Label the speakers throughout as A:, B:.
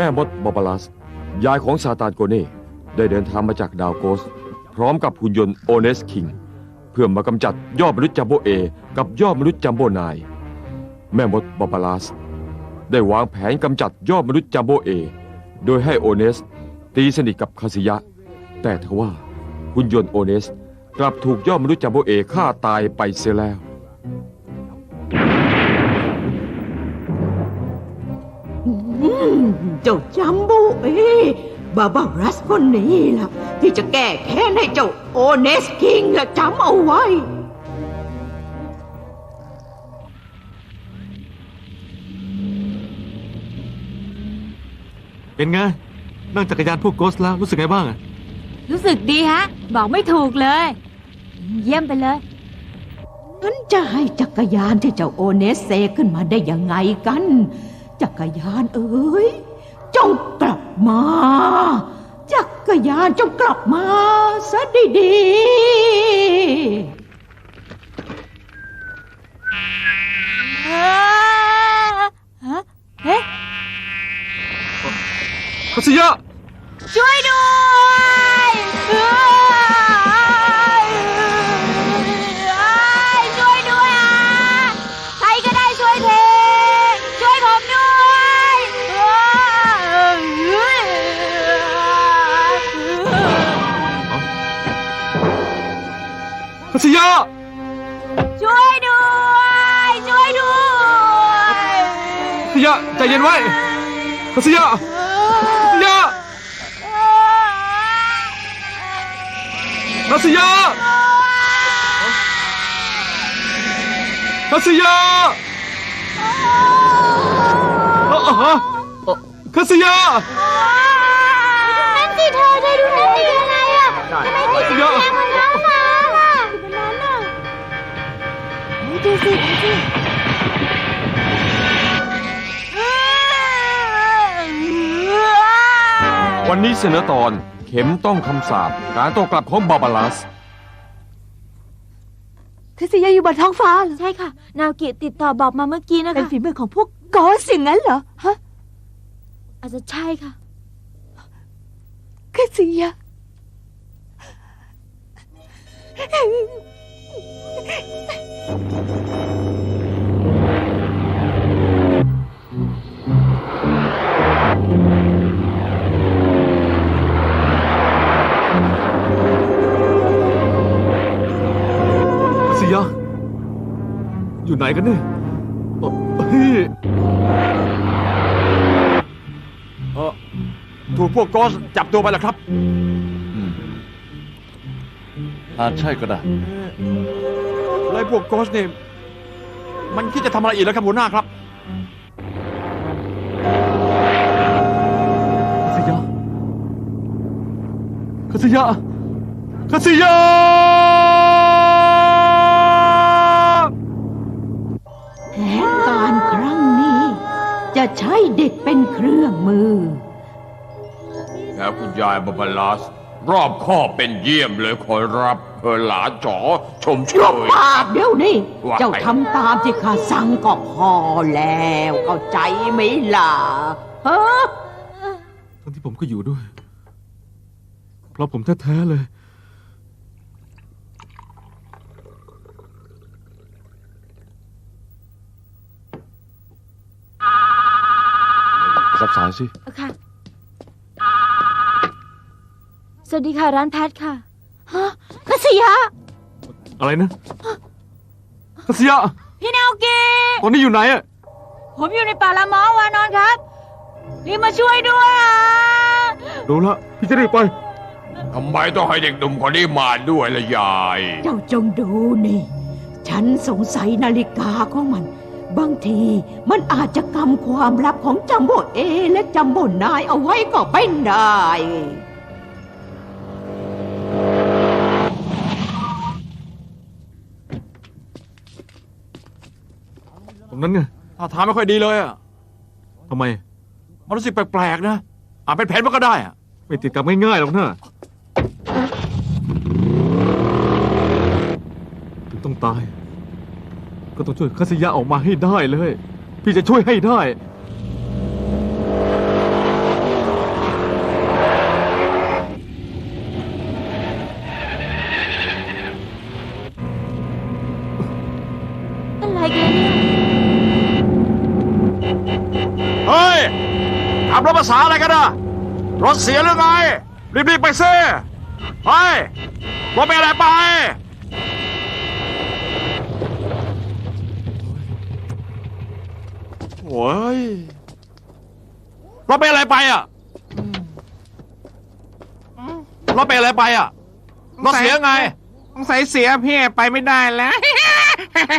A: ม่มดบอบบาลัส ยายของซาตานโกเน่ ได้เดินทางมาจากดาวโกส พร้อมกับหุ่นยนต์โอเนสคิง เพื่อมากำจัดยอดมนุษย์จัมโบเอ กับยอดมนุษย์จัมโบนาย แม่มดบอบบาลัส ได้วางแผนกำจัดยอดมนุษย์จัมโบเอ โดยให้โอเนส ตีสนิทกับคาสิยะ แต่ทว่าหุ่นยนต์โอเนส กลับถูกยอดมนุษย์จัมโบเอฆ่าตายไปเสียแล้ว
B: เจ้าจัมบูเอบาบารัสคนนี้ล่ะ ที่จะแก้แค้นให้เจ้าโอเนสคิงล่ะจำเอาไว้
C: เป็นไง นั่งจักรยานพวกโกสแล้วรู้สึกไงบ้างอะ
D: รู้สึกดีฮะ บอกไม่ถูกเลย เยี่ยมไปเลย
B: ฉันจะให้จักรยานที่เจ้าโอเนสเซขึ้นมาได้ยังไงกัน จักรยานเอ๋ย จงกลับมา จักรยานจงกลับมาซะดีๆ
D: ฮะเอ๊ะ
C: คาสิยะ
D: ช่วยด้วยเอ้ย คา
C: สิยะ
D: ช่วยด้วยช่วยด้วย
C: คาสิยะใจเย็นไว้คาสิยะคาสิยะคาสิยะคาสิยะเอ่อฮะเอ่อคาสิยะ
D: นั่นสิเธอเธอดูนั่นสิยังไงอะทำไมถึง
C: คาสิยะ
D: แรงมัน ดูสิดูสิ
A: วันนี้เสนอตอนเข็มต้องคำสาปการโต้กลับของบาบาลัส
D: คาสิยาอยู่บนท้องฟ้าใช่ค่ะ นาวกิติดต่อบอกมาเมื่อกี้นะคะ
E: เป็นฝีมือของพวกกอสอย่างนั้นเหรอฮะ
D: อาจจะใช่ค่ะ
E: คาสิยะ
C: คา สิยะอยู่ไหนกันเนี่ยเอ่อเฮ้ย
F: เออถูกพวกกอสจับตัวไปแล้วครับ
G: อาจใช่ก็ได้
F: แล้วพวกกอสเนี่ยมันคิดจะทำอะไรอีกแล้วครับหัวหน้าครับ
C: คาสิยะคาสิยะคาสิยะ
B: แผนการครั้งนี้ จะใช้เด็กเป็นเครื่องมือ
A: แล้วคุณยายบาบาลัส รอบคอบเป็นเยี่ยมเลยขอรับเออหลานจ๋อชมเช
B: ยก
A: ย
B: ปากเดี๋ยวนี้
A: ว่า
B: เจ้าทำตามที่ข้าสั่งก็พอแล้ว เข้าใจไหมล่ะฮะ
C: ทั้งที่ผมก็อยู่ด้วย เพราะผมแท้ๆเลย
A: รับสายสิ
D: ค่ะ สวัสดีค่ะร้านแพทค่ะ ฮะคาสิยะ
C: อะไรนะคาสิยะ
D: พี่นาวกิ
C: ตอนนี้อยู่ไหนอะ
D: ผมอยู่ในป่าละมอวานอนครับ รีบมาช่วยด้วยอะ
C: รู้ละพี่จะรีบไป
A: ทำไมต้องให้เด็กหนุ่มคนนี้มาด้วยล่ะยาย
B: เจ้าจงดูนี่ ฉันสงสัยนาฬิกาของมัน บางทีมันอาจจะกำความลับของจัมโบเอและจัมโบนายเอาไว้ก็เป็นได้
C: ตรง นั้นไง
F: ท่าทางไม่ค่อยดีเลยอะ
C: ทำไม
F: มันรู้สึกแปลกๆนะอาจเป็นแผนมันก็ได้อะ
C: ไม่ติดกับง่ายๆหรอกนะถึงต้องตาย ก็ต้องช่วยคัสยะออกมาให้ได้เลย พี่จะช่วยให้ได้
F: ษาอะไรกันนะรถเสียหรือไง รีบๆไปซิไปรถเป็นอะไรไป โอ้ยรถเป็นอะไรไปอะรถเป็นอะไรไปอะรถเสียไง
H: สงสัยเสียพี่ไปไม่ได้แล้ว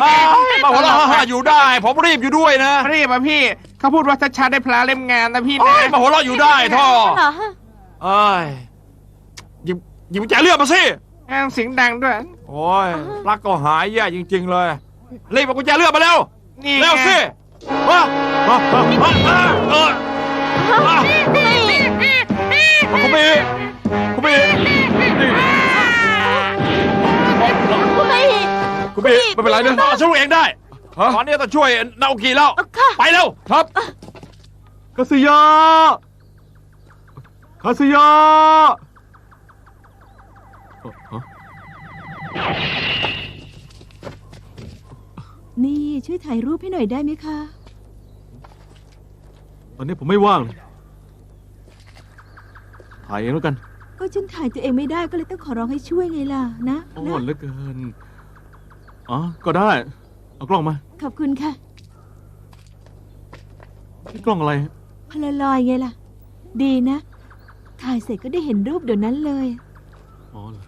F: อ้าวมาหัวเราะอยู่ได้ ผมรีบอยู่ด้วยนะ
H: รีบอะพี่ เขาพูดว่าถ้าชาได้พลาเล่มงานนะพี่
F: โอ้
H: นะ
F: ยมาหัวเราะอยู่ได้ท่อ
D: เหรอ
F: เอ้ยหยิบหยิบกุญแจเลือดมาสิ
H: แอบเสียงดังด้วย
F: โอ้ยรักก็หายแย่จริง ๆ เลยรีบเอากุญแจเลือดมาเร็ว
H: นี่
F: เร็วสิ
H: ไง
F: มามามามามาเออมาคุณบีคุณบีนี่
D: คุณไม่
F: คุณบีไม่เป็นไรนะช่วยเองได้ ตอนนี้ต้องช่วยนาโอกิแล้ว
D: ค่ะ
F: ไปเร็ว
C: ครับคาสยาคาสยาเอ่อฮะ
E: นี่ช่วยถ่ายรูปให้หน่อยได้ไหมคะ
C: ตอนนี้ผมไม่ว่างเลยถ่ายเองแล้วกัน
E: ก็ฉันถ่ายตัวเองไม่ได้ก็เลยต้องขอร้องให้ช่วยไงล่ะนะ
C: อ่อ
E: นะ
C: นเหลือเกินอ๋อก็ได้ เอากล้องมา
E: ขอบคุณค่ะ
C: นี่กล้องอะไร
E: พลลอยไงล่ะ ดีนะ ถ่ายเสร็จก็ได้เห็นรูปเดี๋ยวนั้นเลย
C: อ๋อเหรอ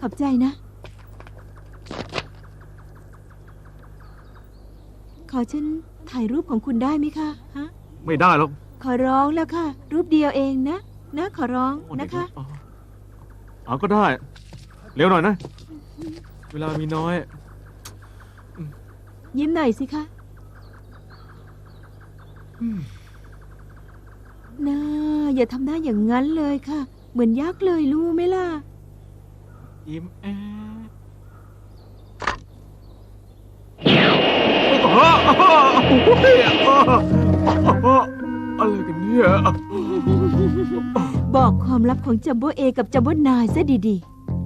E: ขอบใจนะ ขอฉันถ่ายรูปของคุณได้ไหมคะฮะ
C: ไม่ได้หรอก
E: ขอร้องแล้วค่ะ รูปเดียวเองนะ นะขอร้อง
C: โอ้เด็ก
E: นะคะ
C: อ๋อเอาก็ได้ เร็วหน่อยนะ เวลามีน้อย
E: ยิ้มหน่อยสิคะน่าอย่าทำหน้าอย่างนั้นเลยค่ะ เหมือนยักษ์เลยรู้ไหมล่ะ
C: ยิ้มแอะอะไรกันเนี่ย
E: บอกความลับของจัมโบ้เอกับจัมโบ้นายซะดี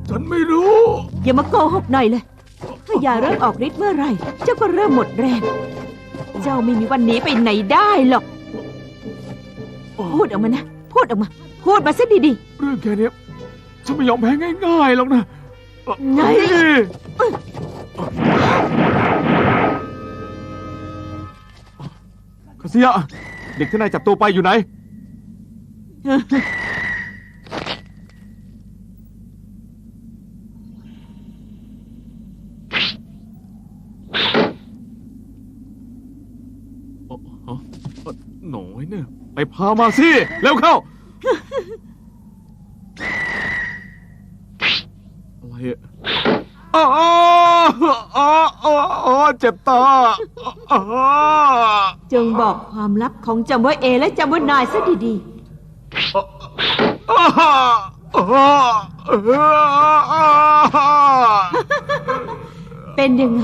C: ฉันไม่รู้
E: ๆอย่ามาโกหกหน่อยเลยถ้ายาเริ่มออกฤทธิ์เมื่อไหร่ เจ้าก็เริ่มหมดแรง เจ้าไม่มีวันหนีไปไหนได้หรอก พูดออกมานะ พูดออกมา พูดมาซะดี
C: เรื่องแค่เนี้ยฉันไม่ยอมแพ้ง่ายๆหรอกนะ
E: ๆไง
C: คาเซียเด็กที่นายจับตัวไปอยู่ไหน อ๋อฮะเอ่อหน่อยเนี่ย ไปพามาสิเร็วเข้าอะไรอะอ๋ออ๋ออ๋ออ๋อเจ็บตาอ๋อ
E: จงบอกความลับของจัมโบ้เอและจัมโบ้นายซะดี
C: อ๋ออ๋ออ๋อ
E: ๆเป็นยังไง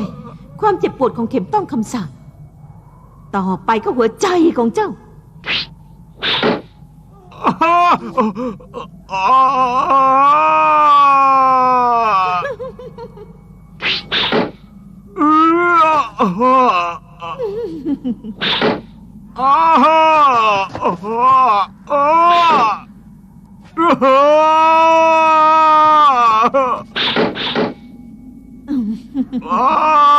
E: ความเจ็บปวดของเข็มต้องคำสั่งต่อไปก็หัวใจของเจ้า Ah!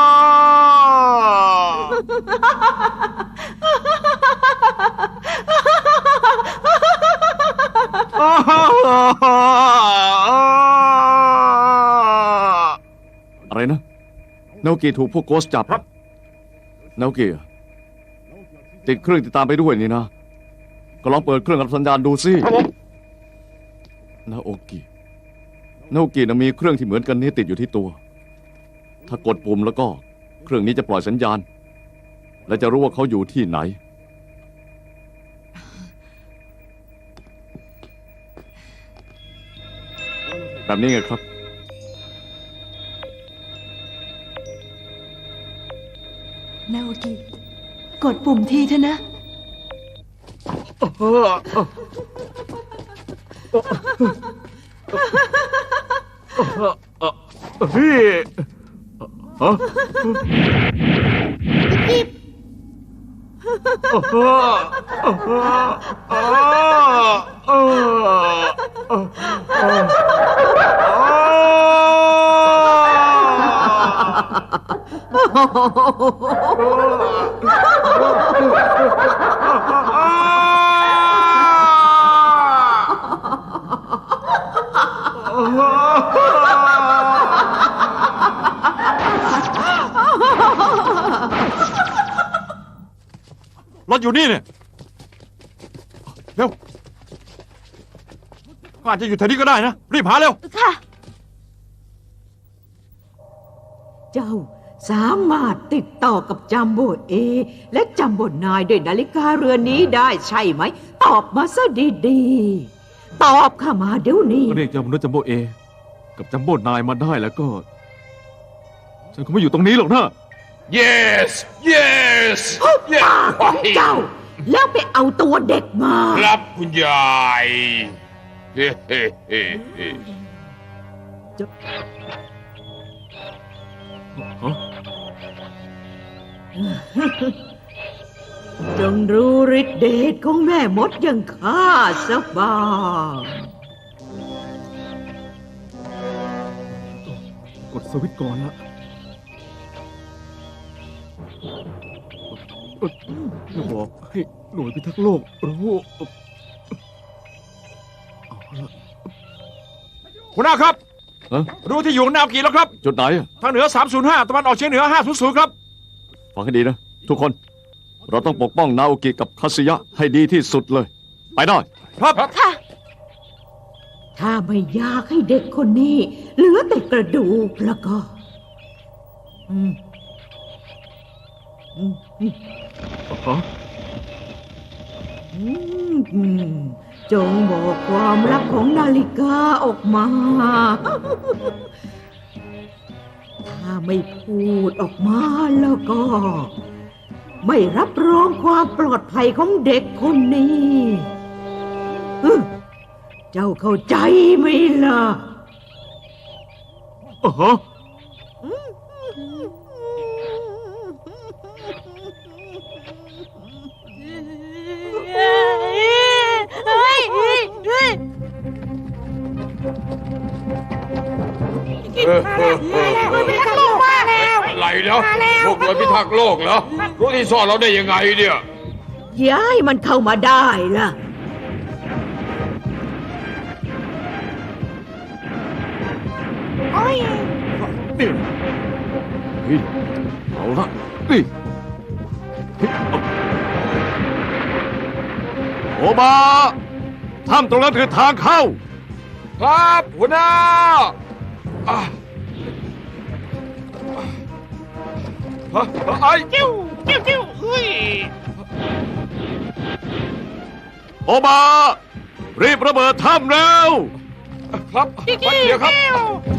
G: อะไรนะนาโอกิถูกพวกโกสจับครับ นาโอกิอะติดเครื่องติดตามไปด้วยนี่นะ ก็ลองเปิดเครื่องรับสัญญาณดูสิ
F: ครับผม
G: นาโอกินาโอกินะมีเครื่องที่เหมือนกันนี้ติดอยู่ที่ตัว ถ้ากดปุ่มแล้วก็เครื่องนี้จะปล่อยสัญญาณ และจะรู้ว่าเขาอยู่ที่ไหน แบบนี้ไงครับ
E: นาโอกิกดปุ่มทีเถอะนะ
C: พี่ฮะ
F: รถ อยู่นี่เนี่ย เร็ว อาจจะอยู่แถวนี้ก็ได้นะ รีบหาเร็ว
D: ค่ะ
B: เจ้าสามารถติดต่อกับจัมโบเอ และจัมโบนายด้วยนาฬิกาเรือนนี้ได้ใช่ไหม ตอบมาซะดีๆ ตอบข้ามาเดี๋ยวนี้
C: เรียกจัมโบ้จัมโบ้เอ กับจัมโบ้นายมาได้แล้วก็ ฉันคงไม่อยู่ตรงนี้หรอกนะ
I: yes yes
B: หุบปากของเจ้า แล้วไปเอาตัวเด็กมา
I: ครับคุณยายเฮ้เฮ้เฮ้เฮ้
B: จงรู้ฤทธิเดชของแม่มดอยังข้าสกบ้าง
C: กดสวิตช์ก่อนละเอ่อจะบอกให้หน่วยพิทักษ์โลกรู้
F: หัวหน้าครับ
G: เอ้อ
F: รู้ที่อยู่ของนาวกี่แล้วครับ
G: จุดไหนอะ
F: ทางเหนือ 305 ตะวันออกเฉียงเหนือ 500 ครับ
G: ฟังให้ดีนะ ทุกคน เราต้องปกป้องนาโอกิกับคาสึยะให้ดีที่สุดเลย ไปได้
F: ครับ
D: ค่ะ
B: ถ้าไม่อยากให้เด็กคนนี้เหลือแต่กระดูกแล้วก็ อืมอืมอืม
C: ฮะ
B: อืม จงบอกความลับของนาฬิกาออกมา ถ้าไม่พูดออกมาแล้วก็ ไม่รับรองความปลอดภัยของเด็กคนนี้ฮึเจ้าเข้าใจไหมล่ะ
C: อ๋อ
D: เอ
I: อเออเออเออ
D: พิทักษ์โลกมาแล้ว
I: อะไรนะพวกหน่วยพิทักษ์โลกเหรอรู้ที่ซ่อนเราได้ยังไงเนี่ย
B: ย้ายมันเข้ามาได้ล่ะ
C: นี่เฮ้ยเอาละนี่เฮ้ยเอา
G: โอบาถ้ำตรงนั้นคือทางเข้า
I: ครับหัวหน้าอะ ฮะไอ้จิ้วจิ้วจิ้วเฮ้ย
G: โอบา รีบระเบิดถ้ำเร็ว
I: ครับไปเดี๋ยวครับ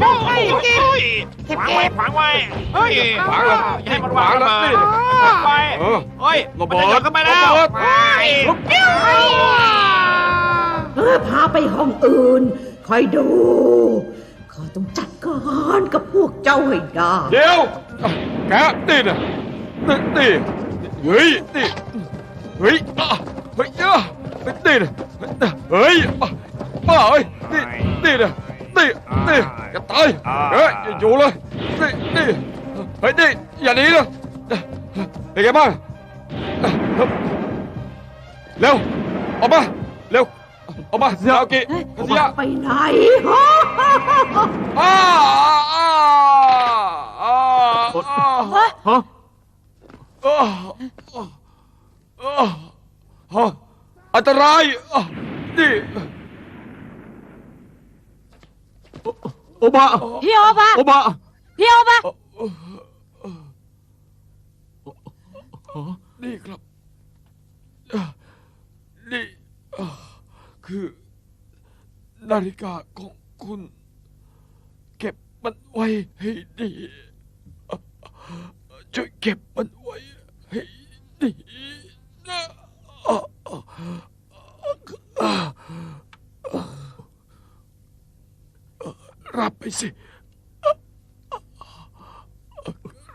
H: เฮ้ยขวางไว้ขวางไว้เฮ้ย
I: ขวางเหรอ
H: อย่าให้มันวางระเบิด
I: นี่
H: ขวางไว้
I: เออ
H: เฮ้ย
I: ระเบิด
H: มันจะหย่อนเข้าไปแล้ว
I: ระเบิด
H: เฮ้ย
B: เออพาไปห้องอื่นคอยดูข้าต้องจัดการกับพวกเจ้าให้ได้
I: เดี๋ยวแกนี่นะนี่นี่เฮ้ยนี่เฮ้ยเฮ้ยอะนี่นะเฮ้ยบ้าเฮ้ยนี่นี่นะนี่นี่จะตายเฮ้ยอย่าอยู่เลยนี่นี่เฮ้ยนี่อย่าหนีนะเป็นไงบ้างเร็วออกมาเร็ว ออกมาเสียอากิเสีย
B: ไปไหน
I: อ้าอ้าอ้าอ้า
C: ฮะ
I: อ้าอ้าอันตรายอะนี่
C: โอบา
D: พี่โอปะ
C: โอบา
D: พี่โอปะ
I: นี่ครับอะนี่อะ คือ นาฬิกาของคุณ เก็บมันไว้ให้ดีช่วยเก็บมันไว้ให้ดีนะรับไปสิ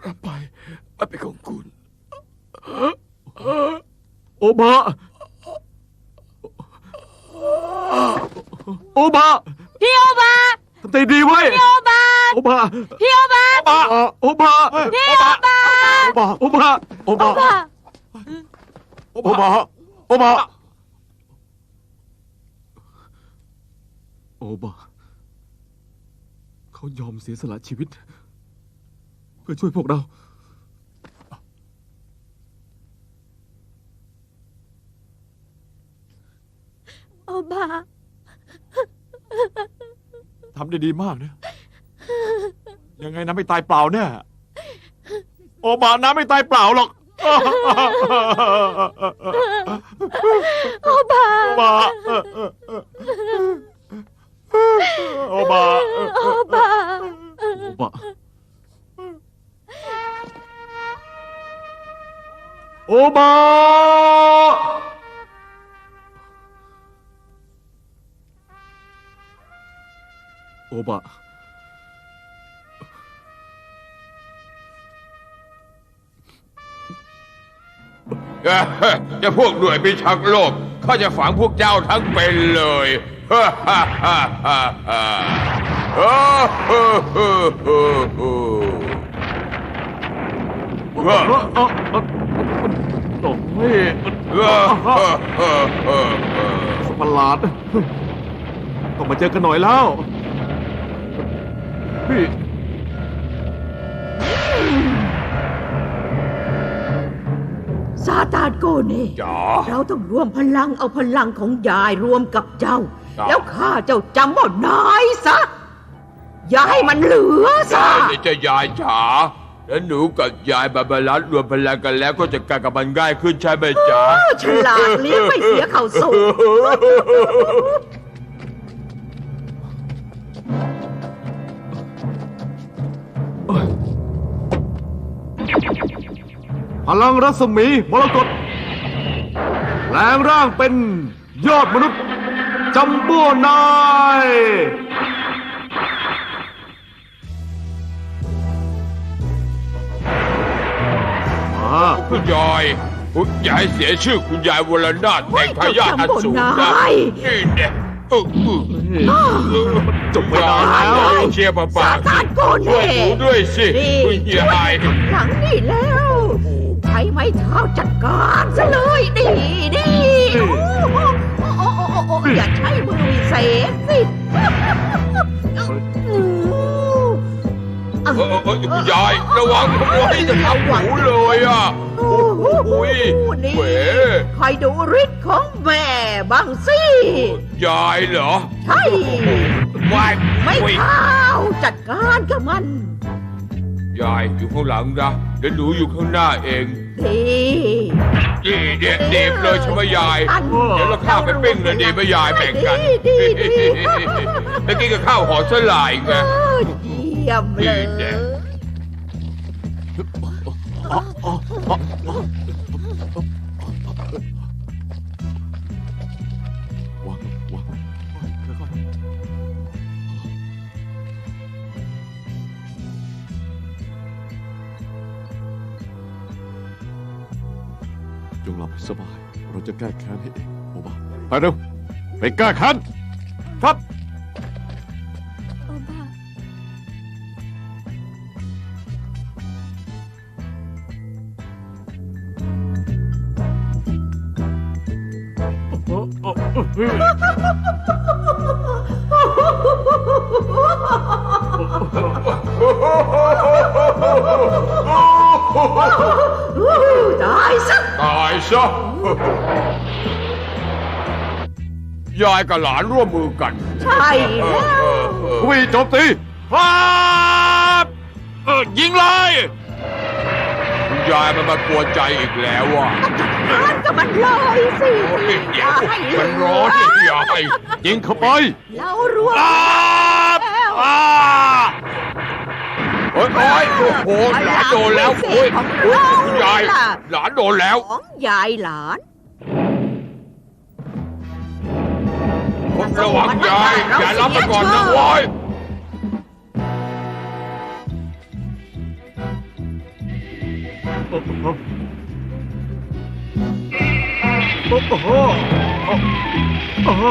I: รับไปมันเป็นของคุณ
C: โอบะ โอบะ
D: พี่โอบา
C: ทำใจดีไว้
D: พี่โอบา
C: โอบะ
D: พี่โอบา
C: โอบะ
D: พี่โอบา
C: โอบะโอบะ
F: โอบะโอบะ
C: โอบะเขายอมเสียสละชีวิตเพื่อช่วยพวกเรา
D: โอบา
F: ทำได้ดีมากนะ ยังไงน้ำไม่ตายเปล่าเนี่ย โอบะน้ำไม่ตายเปล่าหรอก
D: โอบา
F: โอบะโอบะ
D: โอบา
C: โอบะโอบะ บะ
I: จะพวกหน่วยพิทักษ์โลกเขาจะฝังพวกเจ้าทั้งเป็นเลยฮ่าฮ่าฮ่าฮ่าฮ่าโอ้โหโหโหโหฮ่า
C: เออเออเออโอ้ย
I: ฮ่าฮ่าฮ่าฮ่าฮ่า
C: สัตว์ประหลาดต้องมาเจอกันหน่อยแล้ว พี่
B: ซาตานโกเน่
I: จ๋า
B: เราต้องรวมพลังเอาพลังของยายรวมกับเจ้า
I: ครับ
B: แล้วข้าเจ้าจำว่านายซะ อย่าให้มันเหลือซะ
I: ยายเนี่ยจะยายจ๋าแล้วหนูกับยายบาบารัสรวมพลังกันแล้วก็จะกลายกับมันง่ายขึ้นใช่ไหมจ๋า
B: ฉลาดเลี้ยงไม่เสียเข่าสุก
C: ลังรัศมีมรกตแปลงร่างเป็นยอดมนุษย์จัมโบ้นายมา
I: คุณยายคุณยายเสียชื่อคุณยายวรนาถแห่งพญาอันสูงนะนี่เนี่ยเออเออ
C: จบไปนานแล้ว
I: ยายเชียร์ป้าป้า
B: ซาตานโก
I: ช่วย
B: เน่
I: หนูด้วยสิ
B: นี่
I: คุณ
B: ช่วย
I: ยาย
B: หลังนี่แล้ว ใช้ไม้เท้าจัดการซะเลยดีดีโอ้โอ้โอ้โอ้อย่าใช้มือวิเศษสิ
I: เออเออคุณยายระวังขโมยจะทำหูเลยอะ
B: โอ้โหนี่คอยดูฤทธิ์ของแม่บ้างสิ
I: ยายเหรอ
B: ใช่
I: ไม่
B: ไม่
I: ไม่
B: เท้าจัดการกับมัน
I: ยายอยู่ข้างหลังนะเดี๋ยวหนูอยู่ข้างหน้าเอง
B: ดี
I: ดีเด็ดดีเลยใช่ไหมยาย เดี๋ยวเราข้าวไปปิ้งเลยดีไหมยายแบ่งกัน
B: ดีดี
I: เมื่อกี้ก็ข้าวหอสลายไง
B: เยี่ยมเลย
G: งหลับให้สบาย เราจะแก้แค้นให้เองโอบาไปเร็ว ไปแก้แค้น
C: ครับา
B: ยซะ
I: ยายกับหลานร่วมมือกัน
B: ใช่
I: เอ
B: แล้
I: อเอ
B: ว
I: อเออ
G: วิโจมตี
F: ครับเออยิงเลย
I: คุณยายมันมากวนใจอีกแล้วอะ
B: ร้านกับมันเลยสิ
I: โอ้ย
B: อ
I: เดี๋ย
B: ย่าวให้เหลื
I: มันร้อนที่ยาย
G: ยิงเข้าไป
B: เรารวม
F: ครับอ่า
I: โอ้ย โอ้ยโอ้โหหลานโดนแล้วโอ้ยโอ้ยคุณยายหลานโดนแล้ว
B: ของยายหลาน
I: ระวังยายอย่ารับไปก่อนนะโว้ย
C: โอ้โหโอ้โห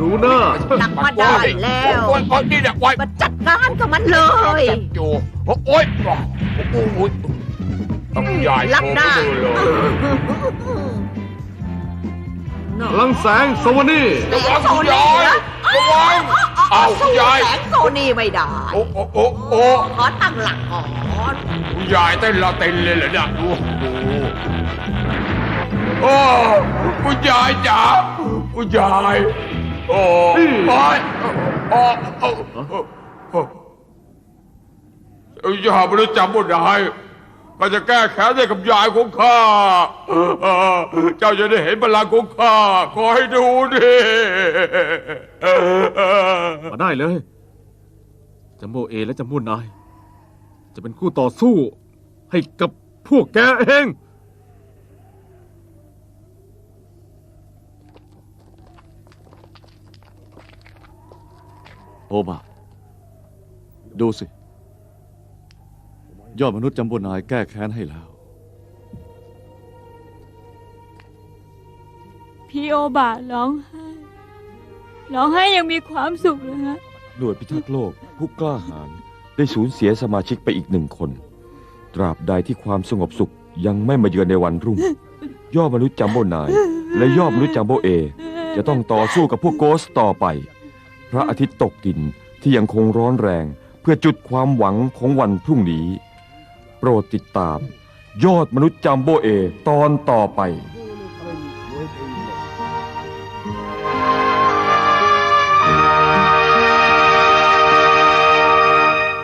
I: รู้
C: หน้า
B: หนักมาได้แล้ว
I: โอ้ยโอ้ยนี่แหละไว้
B: มาจัดการกับมันเลย
I: จับอยู่โอ้ยโอ้ยโอ้ยต้องยาย
B: รับหน้า
I: โชว์เลย
C: พลังแสงสวนี
I: ระวังคุณยายระวังเอาคุณยาย
B: แสงโซนี่ไม่ได้
I: โอ้โอ้โอ้โอ้
B: ขอตั้งหลักก่อน
I: คุณยายเต้นละเต้นเลยเหรอเนี่ยโอ้โหโอ้คุณยายจ๋า คุณยายโอ้ยโอ้โอ้โอ้ยายไม่ได้จำบ่ได้ก็จะแก้แค้นให้กับยายของข้าเออเจ้าจะได้เห็นพลังของข้าขอให้ดูดิ
C: มาได้เลยจัมโบเอและจัมโบนาย จะเป็นคู่ต่อสู้ให้กับพวกแกเอง
G: โอบะดูสิ ยอดมนุษย์จำบนายแก้แค้นให้แล้ว
D: พี่โอบาร้องไห้ ร้องไห้ยังมีความสุขเลยฮะ
A: หน่วยพิทักษ์โลกผู้กล้าหาญได้สูญเสียสมาชิกไปอีกหนึ่งคน ตราบใดที่ความสงบสุขยังไม่มาเยือนในวันรุ่งย่อมนุษย์จัมโบนาย และย่อมนุษย์จัมโบเอ จะต้องต่อสู้กับพวกโกสต่อไปพ ระอาทิตย์ตกดินที่ยังคงร้อนแรงเพื่อจุดความหวังของวันพรุ่งนี้ โปรดติดตาม ยอดมนุษย์จัมโบเอตอนต่อไป